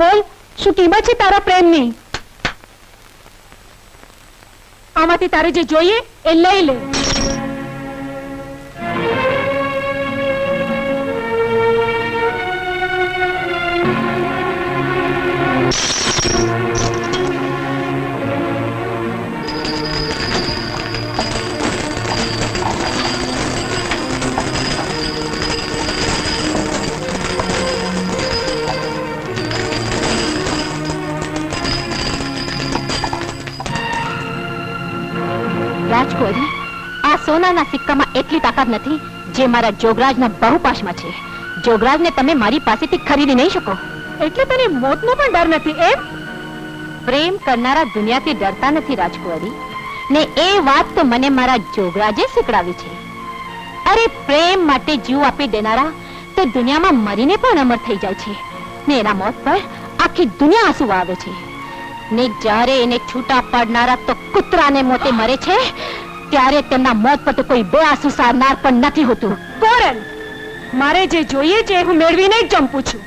બોલ શું કિંમત છે તારા પ્રેમની? આમાંથી તારે જે જોઈએ એ લઈ લે. રાજકોરી આ સોનાના સિક્કામાં એટલી તાકાત નથી જે મારા જોગરાજના બહુપાશમાં છે. જોગરાજને તમે મારી પાસેથી ખરીદી નહીં શકો. એટલે તને મોતનો પણ ડર નથી એમ? પ્રેમ કરનારા દુનિયાથી ડરતા નથી રાજકુંવરી. ને એ વાત તો મને મારા જોગરાજે શીખડાવી છે. અરે પ્રેમ માટે જીવ આપી દેનારા તો દુનિયામાં મરીને પણ અમર થઈ જાય છે. ને એના મોત પર આખી દુનિયા આંસુ આવે છે. ને જ્યારે એને છૂટા પાડનારા તો કૂતરાને મોતે મરે છે ત્યારે તેમના મોત પર કોઈ બે આંસુ સારનાર પણ નથી હોતું. કોરલ મારે જે જોઈએ છે હું મેળવીને જ જંપું છું.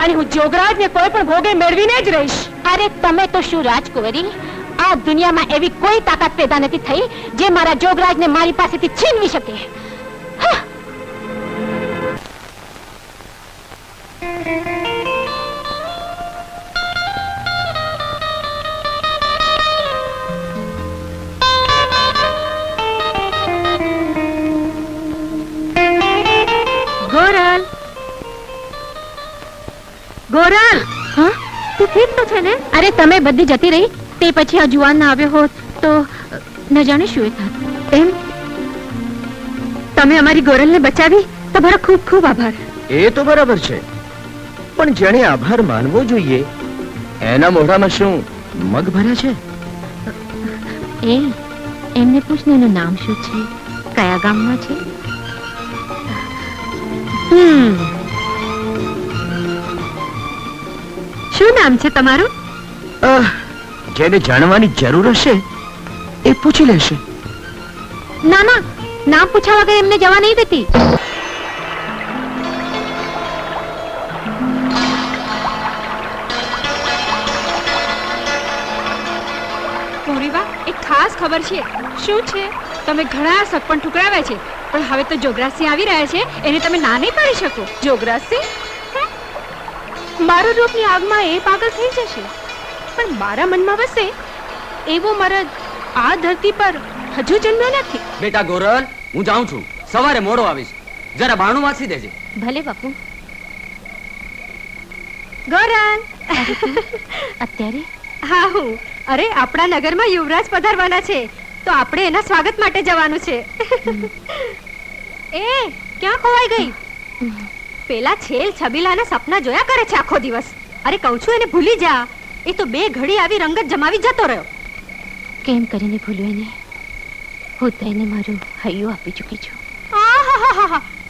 અને હું જોગરાજને કોઈ પણ ભોગે મેળવીને જ રહીશ. અરે તમે તો શું રાજકુંવરી આ દુનિયામાં એવી કોઈ તાકાત પેદા નથી થઈ જે મારા જોગરાજને મારી પાસેથી છીનવી શકે. હા! અરે તમે બધી જતી રહી? તે પછી આ જુવાન ના આવ્યો હોત તો ન જાણે શું એ થાત. એમ? તમે અમારી ગોરલને બચાવી? તમારો ખૂબ ખૂબ આભાર. એ તો બરાબર છે. પણ જેણે આભાર માનવો જોઈએ એના મોઢામાં શું મગ ભર્યા છે? એ એમને પૂછને એનું નામ શું છે? કયા ગામમાં છે? શું નામ છે તમારું? જેને જાણવાની જરૂર હશે, એ પૂછી લેશે. ના ના ના પૂછ્યા વગર એમને જવા નહીં દેતી. મોરીબા એક ખાસ ખબર છે. શું છે? તમે ઘણા સગપણ ઠુકરાવ્યા છે, પણ હવે તો જોગરાસી આવી રહ્યા છે, એને તમે ના નહીં પાડી શકો. જોગરાસી મારો રૂપની આગમાં એ પાગલ થઈ જશે. પણ મારા મનમાં વસે એવો મરદ આ ધરતી પર હજુ જન્મ્યો નથી. બેટા ગોરલ હું જાઉં છું. સવારે મોડો આવીશ. જરા બાણું વાંચી દેજે. ભલે બાપુ. ગોરલ અત્યારે? હા હું. અરે આપણા નગરમાં યુવરાજ પધારવાના છે. તો આપણે એના સ્વાગત માટે જવાનું છે. એ ક્યાં ખોવાઈ ગઈ? પેલા છેલ છબીલાના સપના જોયા કરે છે આખો દિવસ. અરે કહું છું એને ભૂલી જા. એ તો બે ઘડી આવી રંગત જમાવી જતો રહ્યો. કેમ કરીને ભૂલ્યો એને? હું તો એને મારું હૈયું આપી ચૂકી છું.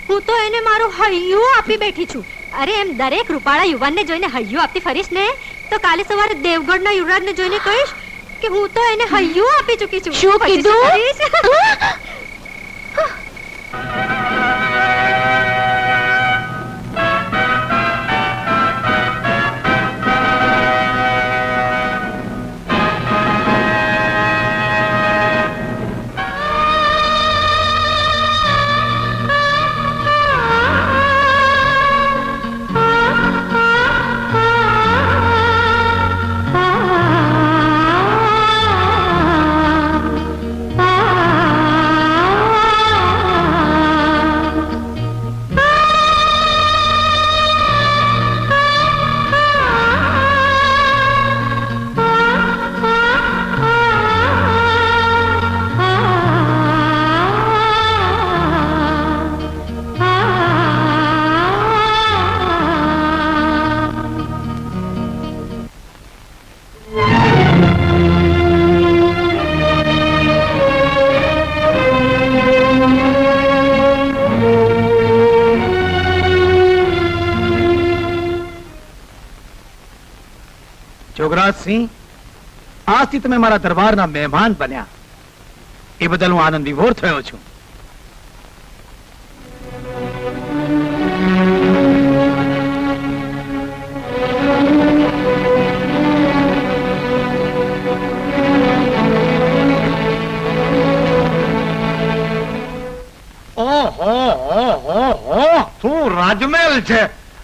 હું તો એને મારું હૈયું આપી બેઠી છું. અરે એમ દરેક રૂપાળા યુવાનને જોઈને હૈયું આપતી ફરીશ ને? તો કાલે સવારે દેવગઢના યુવરાજને જોઈને કહીશ કે હું તો એને હૈયું આપી ચૂકી છું. શું કીધું? આજથી તમે મારા દરબારના મહેમાન બન્યા. એ બદલ હું આનંદ વિભોર થયો છું. રાજમહેલ છે.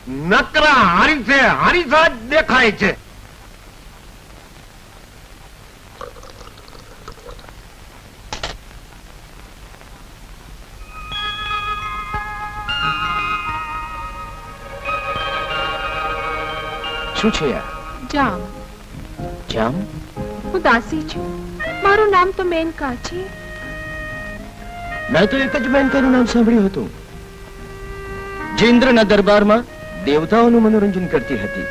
નકરા હારી છે હારી સાજ દેખાય છે. શું છે યાર? જામ. જામ? હું દાસી છું. મારું નામ તો મેનકા છે. મેં તો એક જ મેનકાનું નામ સાંભળ્યું હતું. જે ઇન્દ્રના દરબારમાં દેવતાઓનું મનોરંજન કરતી હતી.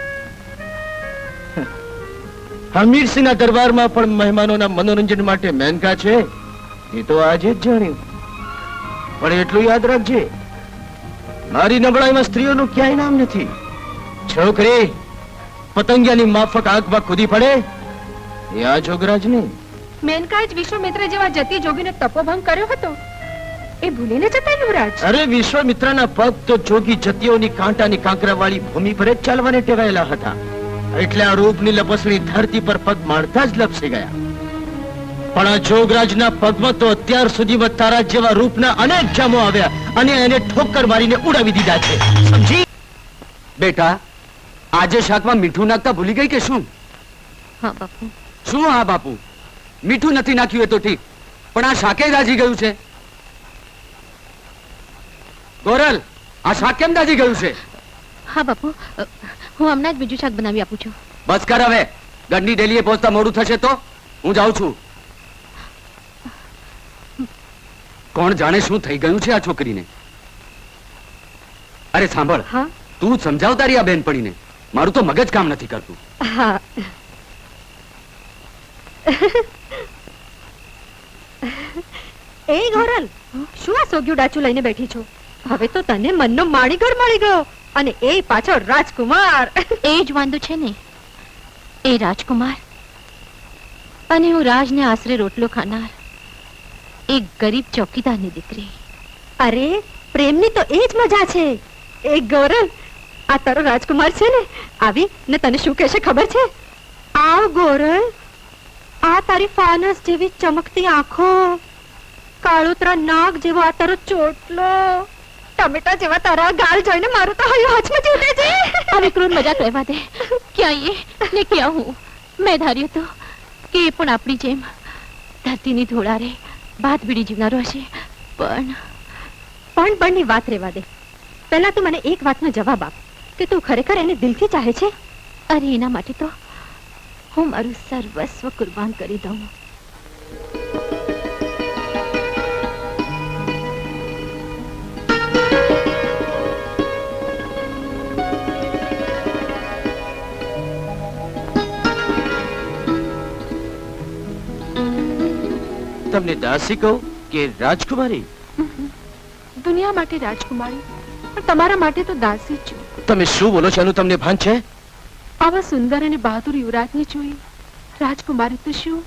હમીરસિંહના દરબારમાં પણ મહેમાનોના મનોરંજન માટે મેનકા છે. એ તો આજે જ જાણ્યું. પણ એટલું યાદ રાખજે. મારી નબળાઈમાં સ્ત્રીઓનું ક્યાંય નામ નથી. છોકરી પતંગિયાની માફક આંખમાં કૂદી પડે? એ આ જોગરાજ નહીં. મેનકાએ જ વિશ્વમિત્ર જેવા જતી જોગીને તપોભંગ કર્યો હતો. એ ભૂલીને જતા યુવરાજ અરે વિશ્વામિત્રના પગ તો જોગી જતીઓની કાંટાની કાંકરાવાળી ભૂમિ પર જ ચાલવાને ટેવાયેલા હતા. એટલે આ રૂપની લપસણી ધરતી પર પગ મારતા જ લપસી ગયા. પણ આ જોગરાજના પગમાં તો અત્યાર સુધીમાં તારા જેવા રૂપના અનેક જામો આવ્યા અને એને ઠોકર મારીને ઉડાવી દીધા છે. સમજી? બેટા આજે શાકમાં મીઠું નાખતા ભૂલી ગઈ કે શું? હા બાપુ. શું હા બાપુ? મીઠું નથી નાખ્યું એ તો ઠીક પણ આ શાકે દાજી ગયું છે. ગોરલ આ શાક કેમ દાજી ગયું છે? હા બાપુ. હું હમણાં જ બીજું શાક બનાવી આપું છું. બસ કર હવે. ગંડી ડેલીએ પહોંચતા મોડું થશે તો હું જાઉં છું. કોણ જાણે શું થઈ ગયું છે આ છોકરીને? અરે સાંભળ. તું સમજાવ તારી આ બેનપણીને. મારું તો મગજ કામ નથી કરતું. હા. એ ગોરલ શું આ સોગ્યું ડાચું લઈને બેઠી છો? હવે તો તને મનનો માણીગર મળી ગયો અને એ પાછળ રાજકુમાર. એ જ વાંધો છે ને. એ રાજકુમાર. અને હું રાજને આશરે રોટલો ખાનાર. એક ગરીબ ચોકીદારની દીકરી. અરે પ્રેમની તો એ જ મજા છે. એ ગોરલ આ તારો રાજકુમાર છે ને? આવી ને તને શું કહેશે ખબર છે? આવ ગોરલ આ તારી ફાનસ જેવી ચમકતી આંખો કાળોતરા નાક જેવો આ તારો ચોટલો ટમેટા જેવા તારા ગાલ જોઈને મારું તો હૈયું હચમચ ઉઠે છે. હવે ક્રૂર મજાક રહેવા દે. ક્યાં એ ને ક્યાં હું? મેં ધાર્યું તો કે એ પણ આપણી જેમ ધરતીની ધોળારે ભાત બીડી જીવનારો હશે. પણ પણ પણની વાત રહેવા દે. પહેલા તો મને એક વાતનો જવાબ આપ. કે તું ખરેખર એને દિલથી ચાહે છે? અરે એના માટે તો હું મારું સર્વસ્વ કુરબાન કરી દઉં. તમને દાસી કહું કે રાજકુમારી? દુનિયા માટે રાજકુમારી પણ તમારા માટે તો દાસી જ છું. તમે શું બોલો છો? એનું તમને ભાન છે? આવા સુંદર અને બહાદુર યુવરાજને જોઈ રાજકુમારી તો શું?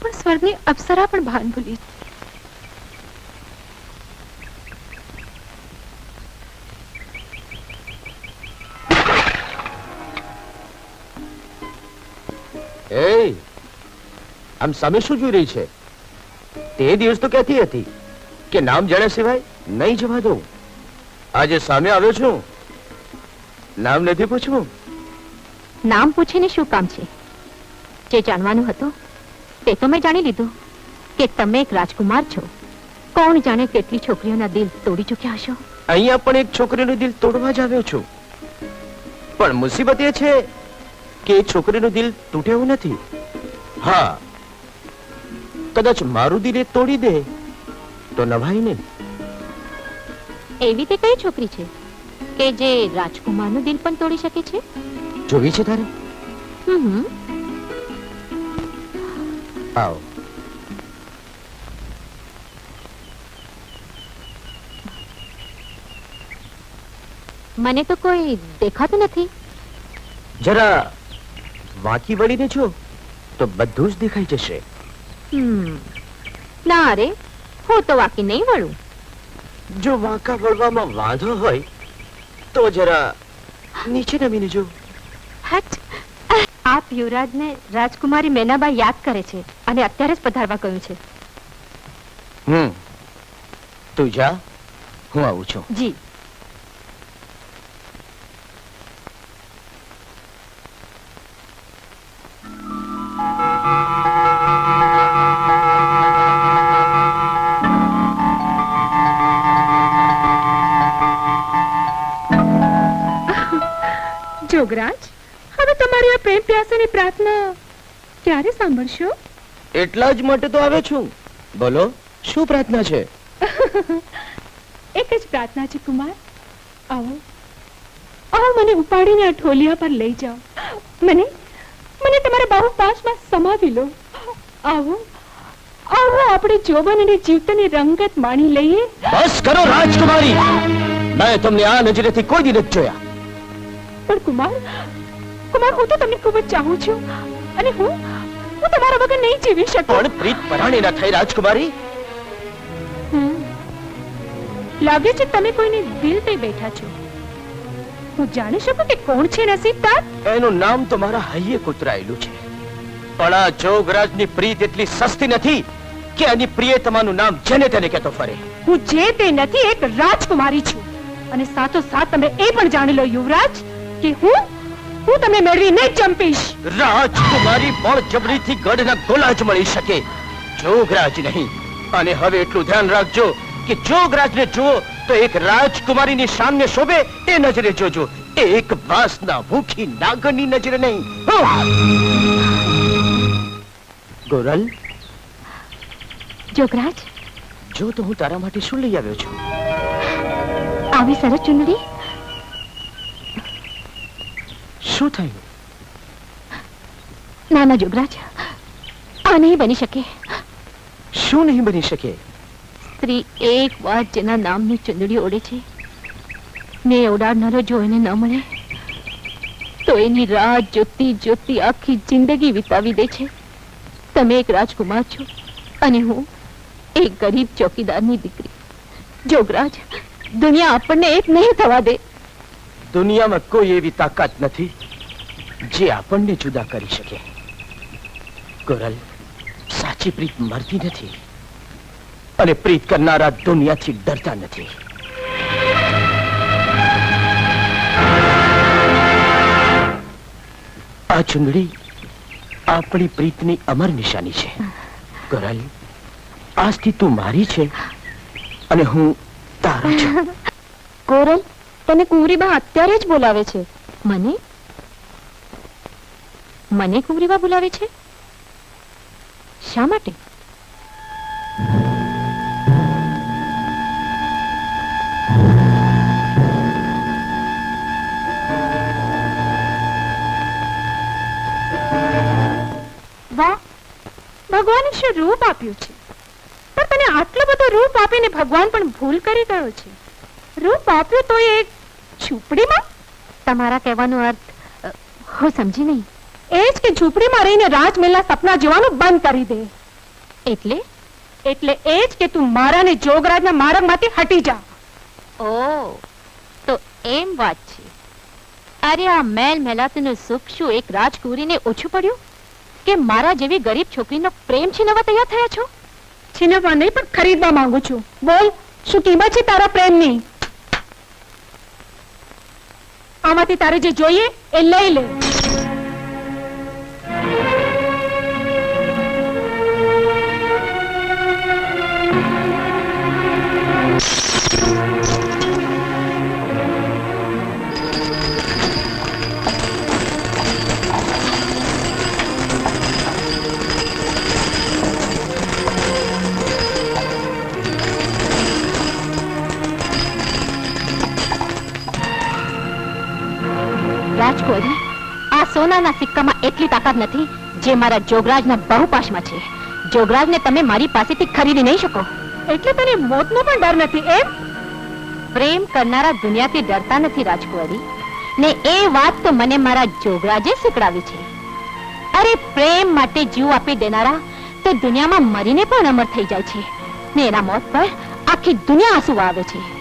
પણ સ્વર્ગની અપ્સરા પણ ભાન ભૂલી એ આમ સામે શું જોઈ રહી છે? તે દિવસ તો કહેતી હતી કે નામ જાણ્યા સિવાય નહીં જવા દઉં. આજે સામે આવ્યો છું નામ નથી પૂછવું? નામ પૂછીને શું કામ છે? જે જાણવાનું હતું તે તો મેં જાણી લીધું કે તમે એક રાજકુમાર છો. કોણ જાણે કેટલી છોકરીઓના દિલ તોડી ચૂક્યા હશો? અહીંયા પણ એક છોકરીનું દિલ તોડવા જ આવ્યો છું. પણ મુસીબત એ છે કે એ છોકરીનું દિલ તૂટે એવું નથી. હા કદાચ મારું દિલ એ તોડી દે તો નવાઈ નહીં એવી તે કઈ છોકરી છે? કે જે રાજકુમારનું દિલ પણ તોડી શકે છે? જોવી છે તારે? હમ. આવો. મને તો કોઈ દેખાતું નથી. જરા વાંકી વળીને જો તો બધું જ દેખાઈ જશે. ના રે હું તો વાંકી નહીં વળું. જો વાંકા વળવામાં વાંધો હોય તો જરા નીચે નમીને જો હટ. આપ યુવરાજને રાજકુમારી મેનાબા યાદ કરે છે અને અત્યારે જ પધારવા કહ્યું છે. હમ. તું જા. હું આવું છું. જી. પ્યાસાની પ્રાર્થના ક્યારે સાંભળશો? એટલા જ માટે તો આવે છું. બોલો શું પ્રાર્થના છે? એક જ પ્રાર્થના છે કુમાર. આવો. આવો મને ઉપાડીને આ ઠોલિયા પર લઈ જાઓ. મને મને તમારા બાહુ પાસમાં સમાવી લો. આવો આવો આપણે જોબન અને જીવતની રંગત માણી લઈએ. બસ કરો રાજકુમારી. મેં તમને આ નજરેથી કોઈ દી નથી જોયા. પણ કુમાર કુમાર હું તો તમને ખૂબ જ ચાહું છું. અને હું હું તમારા વગર નહીં જીવી શકું. પણ પ્રીત પરાણી ના થઈ રાજકુમારી? લાગે છે તમે કોઈને દિલ પે બેઠા છો. હું જાણી શકું કે કોણ છે નસીબદાર? એનું નામ તો મારા હૈયે કૂતરાયેલું છે. પણ આ જોગરાજની પ્રીત એટલી સસ્તી નથી કે એની પ્રિયતમાનું નામ જેને તેને કહેતો ફરે. હું જે તે નથી એક રાજકુમારી છું. અને સાથો સાથ તમે એ પણ જાણી લો યુવરાજ કે હું હું તમને મેળવીને જ જંપીશ. રાજકુમારી પણ જબરીથી ગઢના ગોલા જ મળી શકે. જોગરાજ નહીં. અને હવે એટલું ધ્યાન રાખજો કે જોગરાજને જુઓ તો એક રાજકુમારીની સામે શોભે એ નજરે જોજો. એક વાસના ભૂખી નાગરની નજરે નહીં. ગોરલ? જોગરાજ? જો તો હું તારા માટે શું લઈ આવ્યો છું? આવી સરસ ચુંદડી? શું થયું? ના ના જોગરાજ આ નહીં બની શકે. શું નહીં બની શકે? સ્ત્રી એક વાર જેના નામની ચુંદડી ઓડે છે. ને ઓડાડનારો જો એને ન મળે તો એની રાહ જોતી જોતી આખી જિંદગી વિતાવી દે છે. તમે એક રાજકુમાર છો અને હું એક ગરીબ ચોકીદારની દીકરી. જોગરાજ દુનિયા આપણને એક નહીં થવા દે. દુનિયામાં કોઈ એવી તાકાત નથી. જે આપણને જુદા કરી શકે. ગોરલ, સાચી પ્રીત મરતી નથી. અને પ્રીત કરનારા દુનિયાથી ડરતા નથી. આ ચુંદડી આપણી પ્રીતની અમર નિશાની છે. ગોરલ, આજથી તું મારી છે અને હું તારો છું. કોરલ તને કુંવરીબા અત્યારે જ બોલાવે છે. મને મને કુંવરીબા બોલાવે છે? શા માટે? ભગવાને શું રૂપ આપ્યું છે? પણ તને આટલો બધો રૂપ આપીને ભગવાન પણ ભૂલ કરી ગયો છે. રૂપ આપ્યું તો એ ઝૂંપડીમાં તમારા કહેવાનો અર્થ હું સમજી નહીં. એ જ કે ઝૂંપડીમાં રહીને રાજમહેલના સપના જોવાનું બંધ કરી દે. એટલે? એટલે એ જ કે તું મારા ને જોગરાજના માર્ગમાંથી હટી જા. ઓ તો એમ વાત છે. અરે આ મેલ મેલાતીનું સુખ શું એક રાજકુરીને ઓછું પડ્યું? કે મારા જેવી ગરીબ છોકરીનો પ્રેમ છીનવવા તૈયાર થયા છો? છીનવવા નહીં પણ ખરીદવા માંગુ છું. બોલ શું કિંમત છે તારા પ્રેમની? આમાંથી તારે જે જોઈએ એ લઈ લે. આ સોનાના સિક્કામાં એટલી તાકાત નથી જે મારા જોગરાજના બહુપાશમાં છે. જોગરાજને તમે મારી પાસેથી ખરીદી નહીં શકો. એટલે તને મોતનો પણ ડર નથી એમ? પ્રેમ કરનારા દુનિયાથી ડરતા નથી રાજકુંવરી. ને એ વાત તો મને મારા જોગરાજે શીખડાવી છે. અરે પ્રેમ માટે જીવ આપી દેનારા તો દુનિયામાં મરીને પણ અમર થઈ જાય છે. ને એના મોત પર આખી દુનિયા આંસુ આવે છે.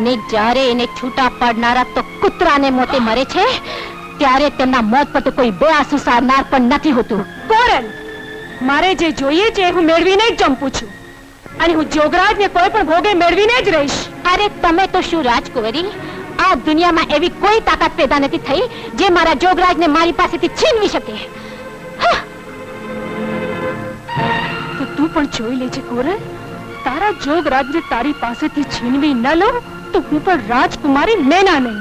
ને જ્યારે એને છૂટા પાડનારા તો કૂતરાને મોતે મરે છે ત્યારે તેમના મોત પર તો કોઈ બે આંસુ સારનાર પણ નથી હોતું. કોરલ મારે જે જોઈએ છે હું મેળવીને જ જંપું છું. અને હું જોગરાજને કોઈ પણ ભોગે મેળવીને જ રહીશ. અરે તમે તો શું રાજકુંવરી આ દુનિયામાં એવી કોઈ તાકાત પેદા નથી થઈ જે મારા જોગરાજને મારી પાસેથી છીનવી શકે. તો તું પણ જોઈ લેજે કોરલ તારા જોગરાજને તારી પાસેથી છીનવી ન લઉં તો હું પણ રાજકુમારી નૈના નહીં.